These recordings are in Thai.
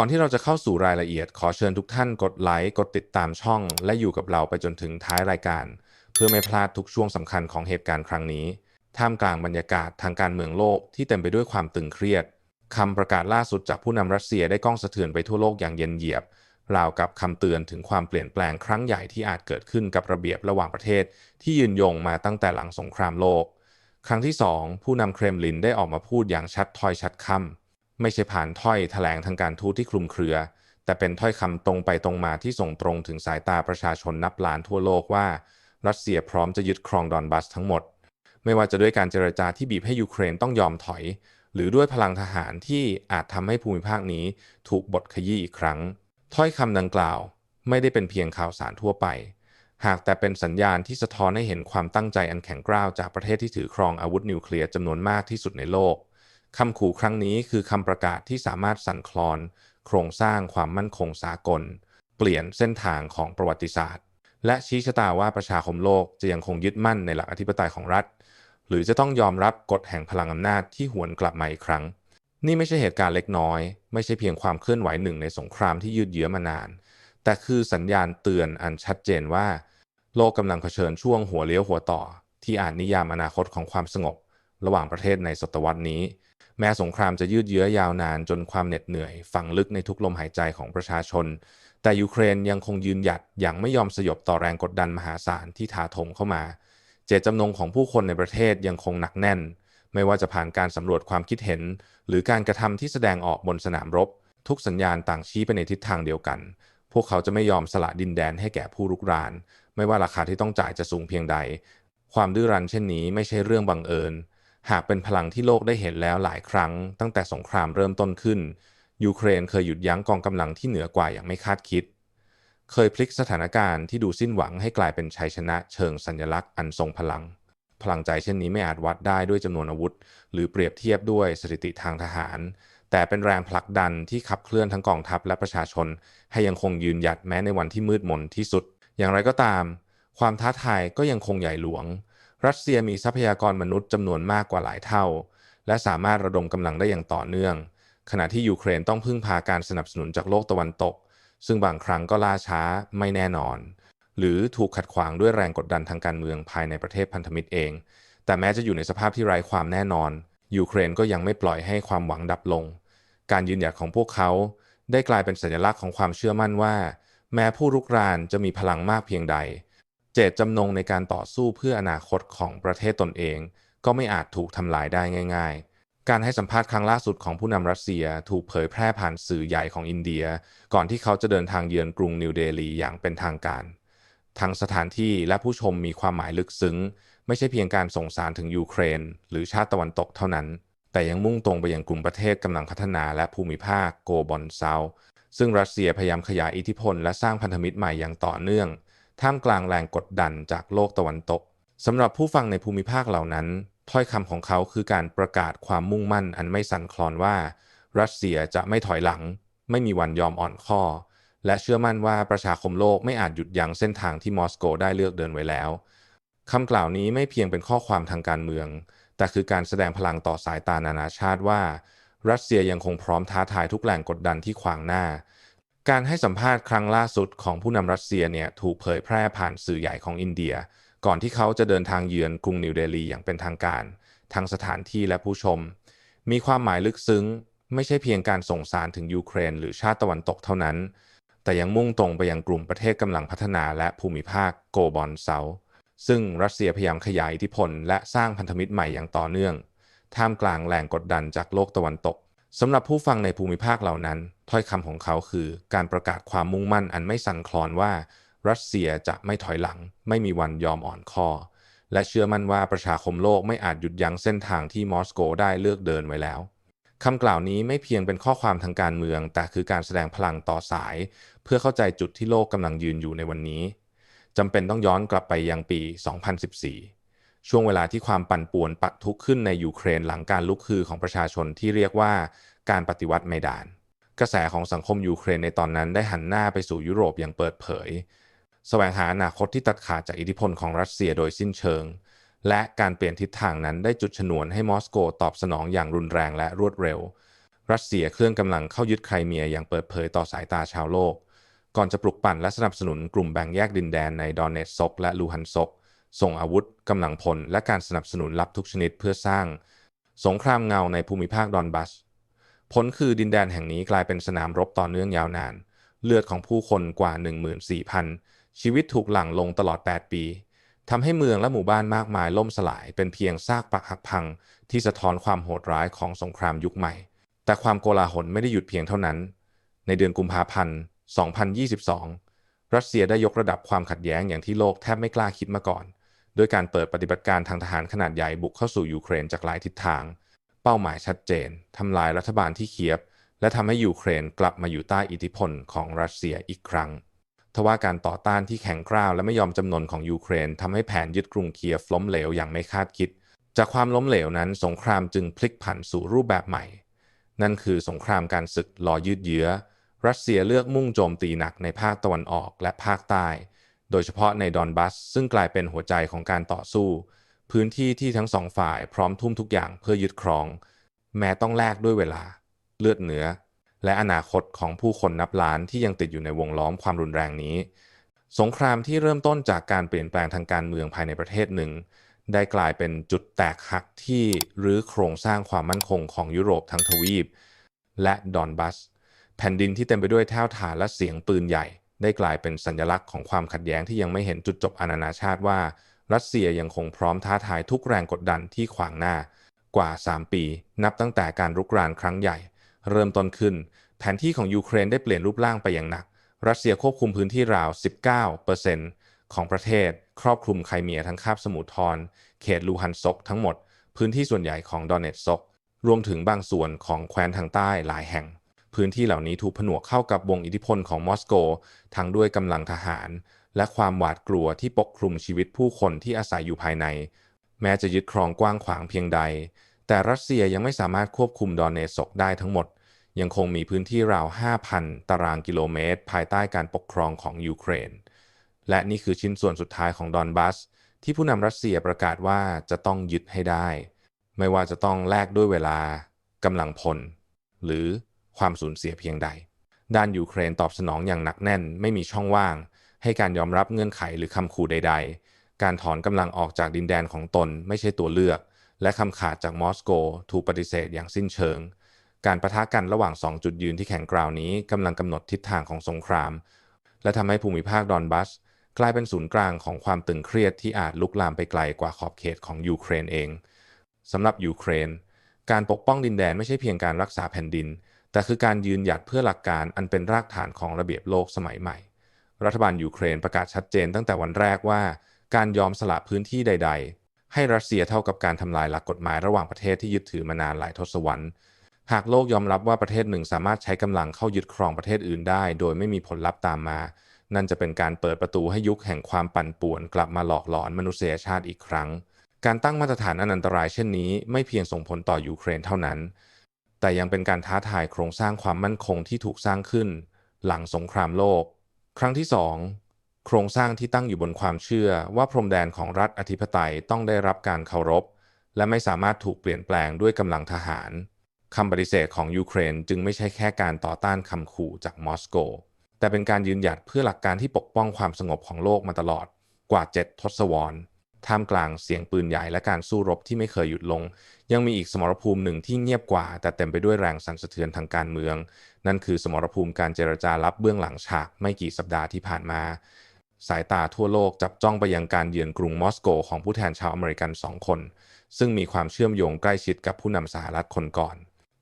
ก่อนที่เราจะเข้าสู่รายละเอียด ขอเชิญทุกท่านกดไลค์กดติดตามช่อง และอยู่กับเราไปจนถึงท้ายรายการ เพื่อไม่พลาดทุกช่วงสำคัญของเหตุการณ์ครั้งนี้ ท่ามกลางบรรยากาศทางการเมืองโลกที่เต็มไปด้วยความตึงเครียดคำประกาศล่าสุดจากผู้นำรัสเซียได้ก้องสะเทือนไปทั่วโลกอย่างเย็นเยียบราวกับคำเตือนถึงความเปลี่ยนแปลงครั้งใหญ่ที่อาจเกิดขึ้นกับระเบียบระหว่างประเทศ ที่ยืนยงมาตั้งแต่หลังสงครามโลก ครั้งที่สองผู้นำเครมลินได้ออกมาพูดอย่างชัดถ้อยชัดคำ ไม่ใช่ผ่านถ้อยแถลงทางการทูตที่คลุมเครือ แต่เป็นถ้อยคำตรงไปตรงมาที่ส่งตรงถึงสายตาประชาชนนับล้านทั่วโลกว่า รัสเซียพร้อมจะยึดครองดอนบัสทั้งหมด ไม่ว่าจะด้วยการเจรจาที่บีบให้ยูเครนต้องยอมถอย หรือด้วยพลังทหารที่อาจทำให้ภูมิภาคนี้ถูกบดขยี้อีกครั้ง ถ้อยคำดังกล่าว ไม่ได้เป็นเพียงข่าวสารทั่วไป หากแต่เป็นสัญญาณที่สะท้อนให้เห็นความตั้งใจอันแข็งกร้าวจากประเทศที่ถือครองอาวุธนิวเคลียร์จำนวนมากที่สุดในโลก คำขู่ครั้งนี้คือคำประกาศที่สามารถสั่นคลอน โครงสร้างความมั่นคงสากล เปลี่ยนเส้นทางของประวัติศาสตร์ และชี้ชะตาว่าประชาคมโลกจะยังคงยึดมั่นในหลักอธิปไตยของรัฐ หรือจะต้องยอมรับกฎแห่งพลังอำนาจที่หวนกลับมาอีกครั้ง นี่ไม่ใช่เหตุการณ์เล็กน้อย ไม่ใช่เพียงความเคลื่อนไหวหนึ่งในสงครามที่ยืดเยื้อมานาน แต่คือสัญญาณเตือนอันชัดเจนว่า โลกกำลังเผชิญช่วงหัวเลี้ยวหัวต่อ ที่อาจนิยามอนาคตของความสงบ ระหว่างประเทศในศตวรรษนี้ แม้สงครามจะยืดเยื้อยาวนานจนความเหน็ดเหนื่อยฝังลึกในทุกลมหายใจของประชาชน แต่ยูเครนยังคงยืนหยัดอย่างไม่ยอมสยบต่อแรงกดดันมหาศาลที่ถาโถมเข้ามา เจตจำนงของผู้คนในประเทศยังคงหนักแน่น ไม่ว่าจะผ่านการสำรวจความคิดเห็น หรือการกระทำที่แสดงออกบนสนามรบ ทุกสัญญาณต่างชี้ไปในทิศทางเดียวกัน พวกเขาจะไม่ยอมสละดินแดนให้แก่ผู้รุกราน ไม่ว่าราคาที่ต้องจ่ายจะสูงเพียงใด ความดื้อรั้นเช่นนี้ไม่ใช่เรื่องบังเอิญ หากเป็นพลังที่โลกได้เห็นแล้วหลายครั้ง ตั้งแต่สงครามเริ่มต้นขึ้น ยูเครนเคยหยุดยั้งกองกำลังที่เหนือกว่าอย่างไม่คาดคิด เคยพลิกสถานการณ์ที่ดูสิ้นหวังให้กลายเป็นชัยชนะเชิงสัญลักษณ์อันทรงพลัง พลังใจเช่นนี้ไม่อาจวัดได้ด้วยจำนวนอาวุธ หรือเปรียบเทียบด้วยสถิติทางทหาร แต่เป็นแรงผลักดันที่ขับเคลื่อนทั้งกองทัพและประชาชน ให้ยังคงยืนหยัดแม้ในวันที่มืดมนที่สุด อย่างไรก็ตาม ความท้าทายก็ยังคงใหญ่หลวง รัสเซียมีทรัพยากรมนุษย์จำนวนมากกว่าหลายเท่า และสามารถระดมกำลังได้อย่างต่อเนื่อง ขณะที่ยูเครนต้องพึ่งพาการสนับสนุนจากโลกตะวันตก ซึ่งบางครั้งก็ล่าช้าไม่แน่นอน หรือถูกขัดขวางด้วยแรงกดดันทางการเมืองภายในประเทศพันธมิตรเอง แต่แม้จะอยู่ในสภาพที่ไร้ความแน่นอน ยูเครนก็ยังไม่ปล่อยให้ความหวังดับลง การยืนหยัดของพวกเขา ได้กลายเป็นสัญลักษณ์ของความเชื่อมั่นว่า แม้ผู้รุกรานจะมีพลังมากเพียงใด เจตจำนงในการต่อสู้เพื่ออนาคตของประเทศตนเอง ก็ไม่อาจถูกทำลายได้ง่าย ๆ การให้สัมภาษณ์ครั้งล่าสุดของผู้นำรัสเซียถูกเผยแพร่ผ่านสื่อใหญ่ของอินเดีย ก่อนที่เขาจะเดินทางเยือนกรุงนิวเดลีอย่างเป็นทางการ ทั้งสถานที่และผู้ชมมีความหมายลึกซึ้ง ไม่ใช่เพียงการส่งสารถึงยูเครน หรือชาติตะวันตกเท่านั้น แต่ยังมุ่งตรงไปยังกลุ่มประเทศกำลังพัฒนาและภูมิภาคโกบอลเซาซึ่งรัสเซียพยายามขยายอิทธิพลและสร้างพันธมิตรใหม่อย่างต่อเนื่อง ท่ามกลางแรงกดดันจากโลกตะวันตกสำหรับผู้ฟังในภูมิภาคเหล่านั้น ถ้อยคำของเขาคือการประกาศความมุ่งมั่นอันไม่สั่นคลอนว่า รัสเซียจะไม่ถอยหลัง ไม่มีวันยอมอ่อนข้อ และเชื่อมั่นว่าประชาคมโลกไม่อาจหยุดยั้งเส้นทางที่มอสโกได้เลือกเดินไว้แล้วคำกล่าวนี้ไม่เพียงเป็นข้อความทางการเมือง แต่คือการแสดงพลังต่อสายตานานาชาติว่า รัสเซียยังคงพร้อมท้าทายทุกแรงกดดันที่ขวางหน้า การให้สัมภาษณ์ครั้งล่าสุดของผู้นำรัสเซียเนี่ยถูกเผยแพร่ผ่านสื่อใหญ่ของอินเดีย ก่อนที่เขาจะเดินทางเยือนกรุงนิวเดลีอย่างเป็นทางการ ทั้งสถานที่และผู้ชม มีความหมายลึกซึ้ง ไม่ใช่เพียงการส่งสารถึงยูเครน หรือชาติตะวันตกเท่านั้น แต่ยังมุ่งตรงไปยังกลุ่มประเทศกำลังพัฒนาและภูมิภาคโกบอลเซาซึ่งรัสเซียพยายามขยายอิทธิพล และสร้างพันธมิตรใหม่อย่างต่อเนื่อง ท่ามกลางแรงกดดันจากโลกตะวันตก สำหรับผู้ฟังในภูมิภาคเหล่านั้น ถ้อยคำของเขาคือการประกาศความมุ่งมั่นอันไม่สั่นคลอนว่า รัสเซียจะไม่ถอยหลัง ไม่มีวันยอมอ่อนข้อ และเชื่อมั่นว่าประชาคมโลกไม่อาจหยุดยั้งเส้นทางที่มอสโกได้เลือกเดินไว้แล้วคำกล่าวนี้ไม่เพียงเป็นข้อความทางการเมือง แต่คือการแสดงพลังต่อสาย เพื่อเข้าใจจุดที่โลกกำลังยืนอยู่ในวันนี้จำเป็นต้องย้อนกลับไปยังปี 2014 ช่วงเวลาที่ความปั่นป่วนปักทุกขึ้นในยูเครนหลังการลุกฮือของประชาชนที่เรียกว่าการปฏิวัติไมดาน กระแสของสังคมยูเครนในตอนนั้นได้หันหน้าไปสู่ยุโรปอย่างเปิดเผยแสวงหาอนาคตที่ตัดขาดจากอิทธิพลของรัสเซียโดยสิ้นเชิง และการเปลี่ยนทิศทางนั้นได้จุดชนวนให้มอสโกตอบสนองอย่างรุนแรงและรวดเร็ว รัสเซียเคลื่อนกำลังเข้ายึดไครเมียอย่างเปิดเผยต่อสายตาชาวโลก ก่อนจะปลุกปั่นและสนับสนุนกลุ่มแบ่งแยกดินแดนในดอนเนตซกและลูฮันซก ส่งอาวุธกำลังพล และการสนับสนุนลับทุกชนิดเพื่อสร้าง สงครามเงาในภูมิภาคดอนบัส ผลคือดินแดนแห่งนี้กลายเป็นสนามรบต่อเนื่องยาวนาน เลือดของผู้คนกว่า 14,000 ชีวิตถูกหลั่งลงตลอด 8 ปีทำให้เมืองและหมู่บ้านมากมายล่มสลาย เป็นเพียงซากปักหักพัง ที่สะท้อนความโหดร้ายของสงครามยุคใหม่ แต่ความโกลาหลไม่ได้หยุดเพียงเท่านั้น ในเดือนกุมภาพันธ์ 2022 รัสเซียได้ยกระดับความขัดแย้งอย่างที่โลกแทบไม่กล้าคิดมาก่อน โดยการเปิดปฏิบัติการทางทหารขนาดใหญ่บุกเข้าสู่ยูเครนจากหลายทิศทาง เป้าหมายชัดเจนทำลายรัฐบาลที่เคียบ และทำให้ยูเครนกลับมาอยู่ใต้อิทธิพลของรัสเซียอีกครั้งทว่าการต่อต้านที่แข็งกร้าวและไม่ยอมจำนนของยูเครนทำให้แผนยึดกรุงเคียฟล้มเหลวอย่างไม่คาดคิด จากความล้มเหลวนั้น สงครามจึงพลิกผันสู่รูปแบบใหม่ นั่นคือสงครามการศึกรอยืดเยื้อ รัสเซียเลือกมุ่งโจมตีหนักในภาคตะวันออกและภาคใต้ โดยเฉพาะในดอนบัส ซึ่งกลายเป็นหัวใจของการต่อสู้ พื้นที่ที่ทั้งสองฝ่ายพร้อมทุ่มทุกอย่างเพื่อยึดครอง แม้ต้องแลกด้วยเวลา เลือดเนื้อ และอนาคตของผู้คนนับล้านที่ยังติดอยู่ในวงล้อมความรุนแรงนี้ สงครามที่เริ่มต้นจากการเปลี่ยนแปลงทางการเมืองภายในประเทศหนึ่ง ได้กลายเป็นจุดแตกหักที่รื้อโครงสร้างความมั่นคงของยุโรปทั้งทวีป และดอนบัส แผ่นดินที่เต็มไปด้วยแท่วฐานและเสียงปืนใหญ่ ได้กลายเป็นสัญลักษณ์ของความขัดแย้งที่ยังไม่เห็นจุดจบอนานาชาติว่า รัสเซียยังคงพร้อมท้าทายทุกแรงกดดันที่ขวางหน้ากว่า 3 ปี นับตั้งแต่การรุกรานครั้งใหญ่ เริ่มต้นขึ้น แผนที่ของยูเครนได้เปลี่ยนรูปร่างไปอย่างหนัก รัสเซียควบคุมพื้นที่ราว 19%ของประเทศ ครอบคลุมไครเมียทั้งคาบสมุทรทอนเขตลูฮันซกทั้งหมด พื้นที่ส่วนใหญ่ของดอนเนตซกรวมถึงบางส่วนของแคว้นทางใต้หลายแห่ง พื้นที่เหล่านี้ถูกผนวกเข้ากับวงอิทธิพลของมอสโก ทั้งด้วยกำลังทหาร และความหวาดกลัวที่ปกคลุมชีวิตผู้คนที่อาศัยอยู่ภายใน แม้จะยึดครองกว้างขวางเพียงใด แต่รัสเซียยังไม่สามารถควบคุมดอนเนซกได้ทั้งหมด ยังคงมีพื้นที่ราว 5,000 ตารางกิโลเมตร ภายใต้การปกครองของยูเครน และนี่คือชิ้นส่วนสุดท้ายของดอนบัส ที่ผู้นำรัสเซียประกาศว่าจะต้องยึดให้ได้ ไม่ว่าจะต้องแลกด้วยเวลากำลังพล หรือ ความสูญเสียเพียงใด ด้านยูเครนตอบสนองอย่างหนักแน่น ไม่มีช่องว่าง ให้การยอมรับเงื่อนไขหรือคำขู่ใด ๆ การถอนกำลังออกจากดินแดนของตนไม่ใช่ตัวเลือก และคำขาดจากมอสโกถูกปฏิเสธอย่างสิ้นเชิง การประทะกันระหว่าง 2 จุดยืนที่แข็งกร้าวนี้กำลังกำหนดทิศทางของสงคราม และทำให้ภูมิภาคดอนบัสกลายเป็นศูนย์กลางของความตึงเครียดที่อาจลุกลามไปไกลกว่าขอบเขตของยูเครนเองสำหรับยูเครน การปกป้องดินแดนไม่ใช่เพียงการรักษาแผ่นดิน แต่คือการยืนหยัดเพื่อหลักการอันเป็นรากฐานของระเบียบโลกสมัยใหม่ รัฐบาลยูเครนประกาศชัดเจนตั้งแต่วันแรกว่า การยอมสละพื้นที่ใด ๆ ให้รัสเซียเท่ากับการทำลายหลักกฎหมายระหว่างประเทศที่ยึดถือมานานหลายทศวรรษ หากโลกยอมรับว่าประเทศหนึ่งสามารถใช้กำลังเข้ายึดครองประเทศอื่นได้ โดยไม่มีผลลัพธ์ตามมา นั่นจะเป็นการเปิดประตูให้ยุคแห่งความปั่นป่วน กลับมาหลอกหลอนมนุษยชาติอีกครั้ง การตั้งมาตรฐานอันอันตรายเช่นนี้ ไม่เพียงส่งผลต่อยูเครนเท่านั้น แต่ยังเป็นการท้าทายโครงสร้างความมั่นคงที่ถูกสร้างขึ้น หลังสงครามโลก ครั้งที่ 2 โครงสร้างที่ตั้งอยู่บนความเชื่อว่าพรมแดนของรัฐอธิปไตยต้องได้รับการเคารพ และไม่สามารถถูกเปลี่ยนแปลงด้วยกำลังทหารคำปฏิเสธของยูเครนจึงไม่ใช่แค่การต่อต้านคำขู่จากมอสโก แต่เป็นการยืนหยัดเพื่อหลักการที่ปกป้องความสงบของโลกมาตลอดกว่า 7 ทศวรรษ ท่ามกลางเสียงปืนใหญ่และการสู้รบที่ไม่เคยหยุดลง ยังมีอีกสมรภูมิหนึ่งที่เงียบกว่า แต่เต็มไปด้วยแรงสั่นสะเทือนทางการเมือง นั่นคือสมรภูมิการเจรจาลับเบื้องหลังฉากไม่กี่สัปดาห์ที่ผ่านมา สายตาทั่วโลกจับจ้องไปยังการเยือนกรุงมอสโกของผู้แทนชาวอเมริกันสองคน ซึ่งมีความเชื่อมโยงใกล้ชิดกับผู้นำสหรัฐคนก่อน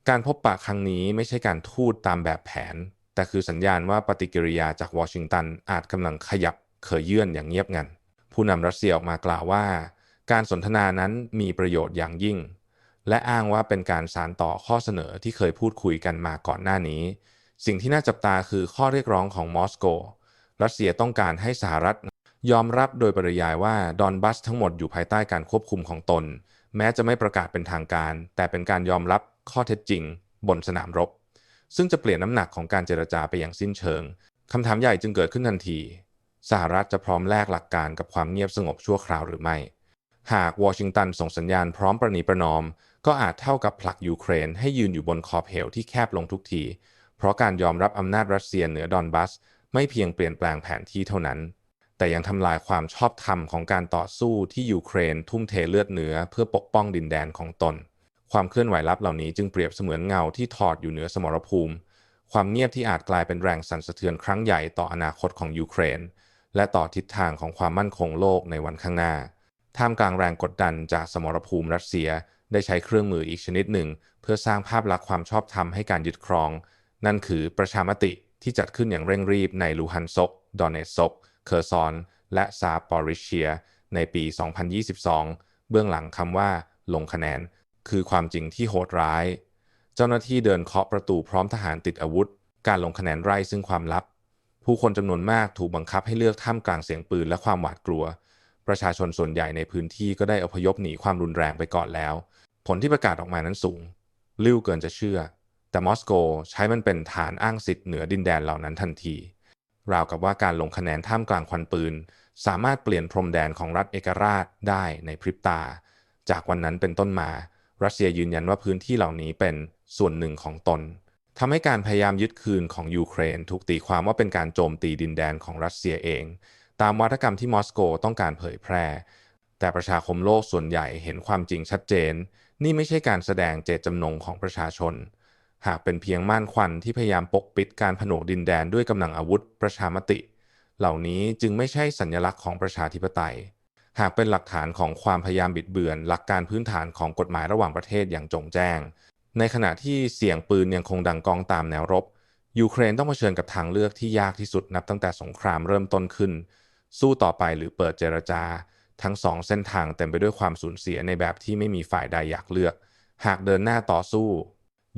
การพบปะครั้งนี้ไม่ใช่การทูตตามแบบแผน แต่คือสัญญาณว่าปฏิกิริยาจากวอชิงตันอาจกำลังขยับเขยเยื่อนอย่างเงียบงัน ผู้นำรัสเซียออกมากล่าวว่า การสนทนานั้นมีประโยชน์อย่างยิ่ง และอ้างว่าเป็นการสานต่อข้อเสนอที่เคยพูดคุยกันมาก่อนหน้านี้ สิ่งที่น่าจับตาคือข้อเรียกร้องของมอสโก รัสเซียต้องการให้สหรัฐยอมรับโดยปริยายว่าดอนบัสทั้งหมดอยู่ภายใต้การควบคุมของตน แม้จะไม่ประกาศเป็นทางการ แต่เป็นการยอมรับข้อเท็จจริง บนสนามรบ ซึ่งจะเปลี่ยนน้ำหนักของการเจรจาไปอย่างสิ้นเชิงคำถามใหญ่จึงเกิดขึ้นทันที สหรัฐจะพร้อมแลกหลักการกับความเงียบสงบชั่วคราวหรือไม่ หากวอชิงตันส่งสัญญาณพร้อมประนีประนอม ก็อาจเท่ากับผลักยูเครนให้ยืนอยู่บนขอบเหวที่แคบลงทุกที เพราะการยอมรับอำนาจรัสเซียเหนือดอนบัส ไม่เพียงเปลี่ยนแปลงแผนที่เท่านั้น แต่ยังทำลายความชอบธรรมของการต่อสู้ที่ยูเครน ทุ่มเทเลือดเนื้อเพื่อปกป้องดินแดนของตน ความเคลื่อนไหวลับเหล่านี้จึงเปรียบเสมือนเงาที่ถอดอยู่เหนือสมรภูมิ ความเงียบที่อาจกลายเป็นแรงสั่นสะเทือนครั้งใหญ่ต่ออนาคตของยูเครน และต่อทิศทางของความมั่นคงโลกในวันข้างหน้า ท่ามกลางแรงกดดันจากสมรภูมิรัสเซียได้ใช้เครื่องมืออีกชนิดหนึ่ง เพื่อสร้างภาพลักษณ์ความชอบธรรมให้การยึดครอง นั่นคือประชามติที่จัดขึ้นอย่างเร่งรีบในลูฮันซก ดอนเนซก เคอร์ซอน และซาปอริเชีย ในปี 2022 เบื้องหลังคำว่า ลงคะแนน คือความจริงที่โหดร้าย เจ้าหน้าที่เดินเคาะประตูพร้อมทหารติดอาวุธ การลงคะแนนไร้ซึ่งความลับ ผู้คนจำนวนมากถูกบังคับให้เลือกท่ามกลางเสียงปืนและความหวาดกลัว ประชาชนส่วนใหญ่ในพื้นที่ก็ได้อพยพหนีความรุนแรงไปก่อนแล้ว ผลที่ประกาศออกมานั้นสูง ลิ้วเกินจะเชื่อ แต่มอสโกใช้มันเป็นฐานอ้างสิทธิ์เหนือดินแดนเหล่านั้นทันที ราวกับว่าการลงคะแนนท่ามกลางควันปืน สามารถเปลี่ยนพรมแดนของรัฐเอกราชได้ในพริบตา จากวันนั้นเป็นต้นมา รัสเซียยืนยันว่าพื้นที่เหล่านี้เป็นส่วนหนึ่งของตน ทำให้การพยายามยึดคืนของยูเครน ถูกตีความว่าเป็นการโจมตีดินแดนของรัสเซียเอง ตามวัฒกรรมที่มอสโกต้องการเผยแพร่ แต่ประชาคมโลกส่วนใหญ่เห็นความจริงชัดเจน นี่ไม่ใช่การแสดงเจตจำนงของประชาชน หากเป็นเพียงม่านควันที่พยายามปกปิดการผนวกดินแดนด้วยกำลังอาวุธประชามติ เหล่านี้จึงไม่ใช่สัญลักษณ์ของประชาธิปไตย หากเป็นหลักฐานของความพยายามบิดเบือน หลักการพื้นฐานของกฎหมายระหว่างประเทศอย่างจงแจ้ง ในขณะที่เสียงปืนยังคงดังกองตามแนวรบ ยูเครนต้องเผชิญกับทางเลือกที่ยากที่สุดนับตั้งแต่สงครามเริ่มต้นขึ้น สู้ต่อไปหรือเปิดเจรจา ทั้งสองเส้นทางเต็มไปด้วยความสูญเสียในแบบที่ไม่มีฝ่ายใดอยากเลือก หากเดินหน้าต่อสู้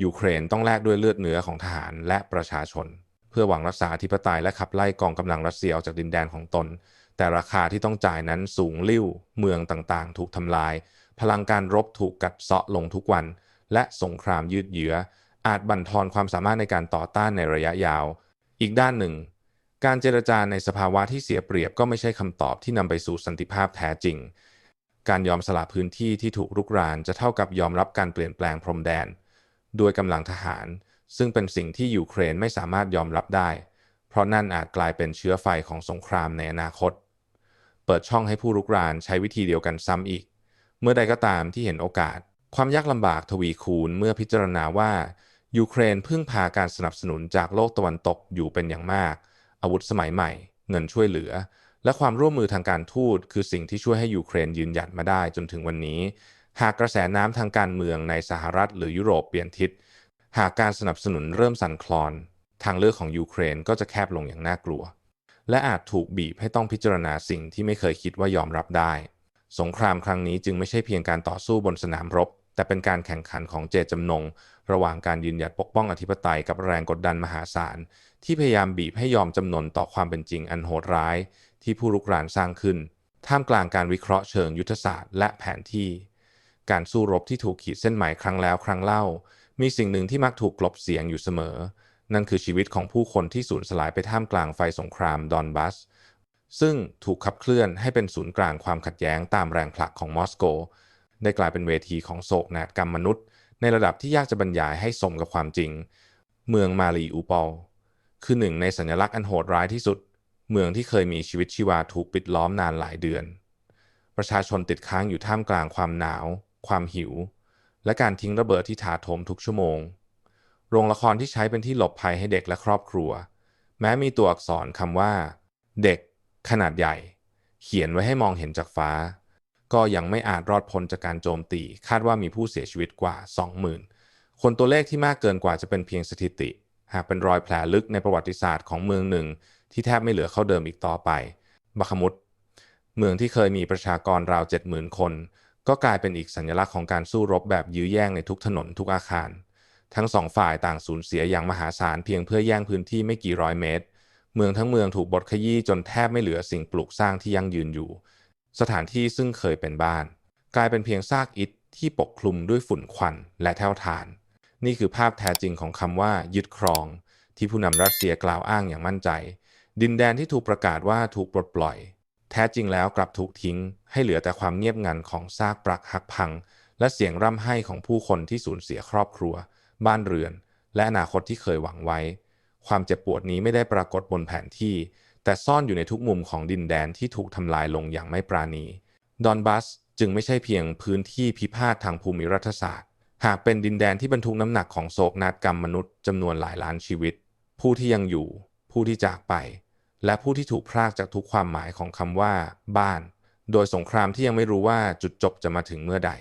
ยูเครนต้องแลกด้วยเลือดเนื้อของทหารและประชาชน เพื่อหวังรักษาธิปไตยและขับไล่กองกำลังรัสเซียออกจากดินแดนของตน แต่ราคาที่ต้องจ่ายนั้นสูงลิ่ว เมืองต่างๆ ถูกทำลาย พลังการรบถูกกัดเซาะลงทุกวัน และสงครามยืดเยื้อ อาจบั่นทอนความสามารถในการต่อต้านในระยะยาว อีกด้านหนึ่ง การเจรจาในสภาวะที่เสียเปรียบก็ไม่ใช่คำตอบที่นำไปสู่สันติภาพแท้จริง การยอมสละพื้นที่ที่ถูกรุกรานจะเท่ากับยอมรับการเปลี่ยนแปลงพรมแดน ด้วยกำลังทหาร ซึ่งเป็นสิ่งที่ยูเครนไม่สามารถยอมรับได้ เพราะนั่นอาจกลายเป็นเชื้อไฟของสงครามในอนาคต เปิดช่องให้ผู้รุกรานใช้วิธีเดียวกันซ้ำอีก เมื่อใดก็ตามที่เห็นโอกาส ความยากลำบากทวีคูณเมื่อพิจารณาว่ายูเครนพึ่งพาการสนับสนุนจากโลกตะวันตกอยู่เป็นอย่างมาก อาวุธสมัยใหม่ เงินช่วยเหลือ และความร่วมมือทางการทูตคือสิ่งที่ช่วยให้ยูเครนยืนหยัดมาได้จนถึงวันนี้ หากกระแสน้ำทางการเมืองในสหรัฐหรือยุโรปเปลี่ยนทิศ หากการสนับสนุนเริ่มสั่นคลอน ทางเลือกของยูเครนก็จะแคบลงอย่างน่ากลัว และอาจถูกบีบให้ต้องพิจารณาสิ่งที่ไม่เคยคิดว่ายอมรับได้ สงครามครั้งนี้จึงไม่ใช่เพียงการต่อสู้บนสนามรบ แต่เป็นการแข่งขันของเจตจำนง ระหว่างการยืนหยัดปกป้องอธิปไตยกับแรงกดดันมหาศาล ที่พยายามบีบให้ยอมจำนนต่อความเป็นจริงอันโหดร้าย ที่ผู้รุกรานสร้างขึ้น ท่ามกลางการวิเคราะห์เชิงยุทธศาสตร์และแผนที่ การสู้รบที่ถูกขีดเส้นหมายครั้งแล้วครั้งเล่า มีสิ่งหนึ่งที่มักถูกกลบเสียงอยู่เสมอ นั่นคือชีวิตของผู้คนที่สูญสลายไปท่ามกลางไฟสงครามดอนบัสซึ่งถูกขับเคลื่อนให้เป็นศูนย์กลางความขัดแย้งตามแรงผลักของมอสโก ได้กลายเป็นเวทีของโศกนาฏกรรมมนุษย์ ในระดับที่ยากจะบรรยายให้สมกับความจริง เมืองมารีอูปอลคือหนึ่งในสัญลักษณ์อันโหดร้ายที่สุด เมืองที่เคยมีชีวิตชีวาถูกปิดล้อมนานหลายเดือน ประชาชนติดค้างอยู่ท่ามกลางความหนาว ความหิว และการทิ้งระเบิดที่ถาโถมทุกชั่วโมง โรงละครที่ใช้เป็นที่หลบภัยให้เด็กและครอบครัว แม้มีตัวอักษรคำว่า เด็ก ขนาดใหญ่ เขียนไว้ให้มองเห็นจากฟ้า ก็ยังไม่อาจรอดพ้นจากการโจมตี คาดว่ามีผู้เสียชีวิตกว่า 20,000 คนตัวเลขที่มากเกินกว่าจะเป็นเพียงสถิติ หากเป็นรอยแผลลึกในประวัติศาสตร์ของเมืองหนึ่ง ที่แทบไม่เหลือเข้าเดิมอีกต่อไปบัคมุตเมืองที่เคยมีประชากรราว 70,000 คน ก็กลายเป็นอีกสัญลักษณ์ของการสู้รบแบบยื้อแย่งในทุกถนนทุกอาคาร ทั้งสองฝ่ายต่างสูญเสียอย่างมหาศาลเพียงเพื่อแย่งพื้นที่ไม่กี่ร้อยเมตร เมืองทั้งเมืองถูกบดขยี้จนแทบไม่เหลือสิ่งปลูกสร้างที่ยั่งยืนอยู่ สถานที่ซึ่งเคยเป็นบ้าน กลายเป็นเพียงซากอิฐที่ปกคลุมด้วยฝุ่นควันและแท่วฐาน นี่คือภาพแท้จริงของคำว่า ยึดครอง ที่ผู้นำรัสเซียกล่าวอ้างอย่างมั่นใจ ดินแดนที่ถูกประกาศว่าถูกปลดปล่อย แท้จริงแล้วกลับถูกทิ้ง ให้เหลือแต่ความเงียบงันของซากปรักหักพัง และเสียงร่ำไห้ของผู้คนที่สูญเสียครอบครัว บ้านเรือน และอนาคตที่เคยหวังไว้ ความเจ็บปวดนี้ไม่ได้ปรากฏบนแผนที่ แต่ซ่อนอยู่ในทุกมุมของดินแดนที่ถูกทำลายลงอย่างไม่ปราณี ดอนบัสจึงไม่ใช่เพียงพื้นที่พิพาททางภูมิรัฐศาสตร์ หากเป็นดินแดนที่บรรทุกน้ำหนักของโศกนาฏกรรมมนุษย์จำนวนหลายล้านชีวิต ผู้ที่ยังอยู่ ผู้ที่จากไป และผู้ที่ถูกพรากจากทุกความหมายของคำว่า บ้าน โดยสงครามที่ยังไม่รู้ว่าจุดจบจะมาถึงเมื่อใด